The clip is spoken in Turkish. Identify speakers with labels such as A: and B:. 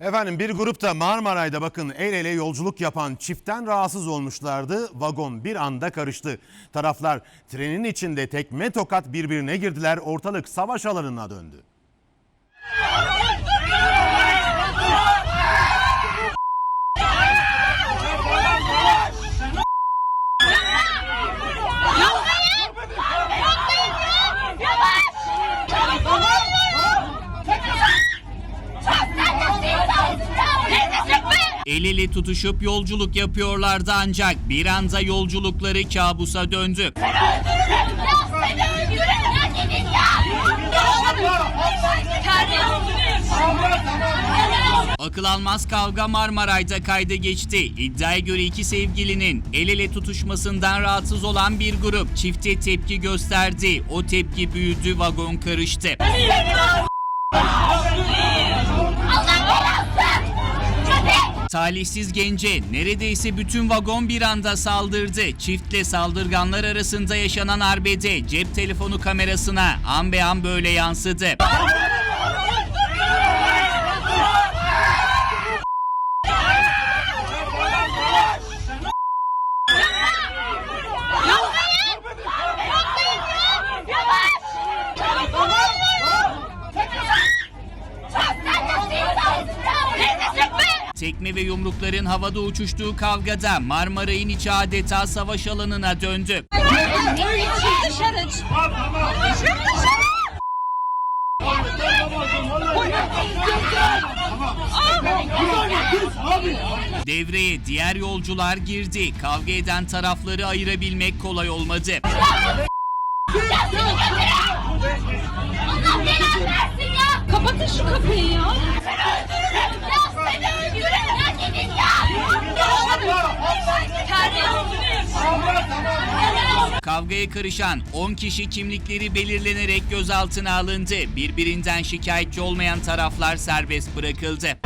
A: Efendim bir grupta Marmaray'da bakın el ele yolculuk yapan çiftten rahatsız olmuşlardı. Vagon bir anda karıştı. Taraflar trenin içinde tekme tokat birbirine girdiler. Ortalık savaş alanına döndü.
B: El ele tutuşup yolculuk yapıyorlardı ancak bir anda yolculukları kabusa döndü. Akıl almaz kavga Marmaray'da kayda geçti. İddiaya göre iki sevgilinin el ele tutuşmasından rahatsız olan bir grup çifte tepki gösterdi. O tepki büyüdü, vagon karıştı. Talihsiz gence neredeyse bütün vagon bir anda saldırdı. Çiftle saldırganlar arasında yaşanan arbede cep telefonu kamerasına an be an böyle yansıdı. Tekme ve yumrukların havada uçuştuğu kavgada Marmaray'ın içi adeta savaş alanına döndü. Devreye diğer yolcular girdi. Kavga eden tarafları ayırabilmek kolay olmadı.
C: Kapatın şu kapıyı ya.
B: kavgaya karışan 10 kişi kimlikleri belirlenerek gözaltına alındı. Birbirinden şikayetçi olmayan taraflar serbest bırakıldı.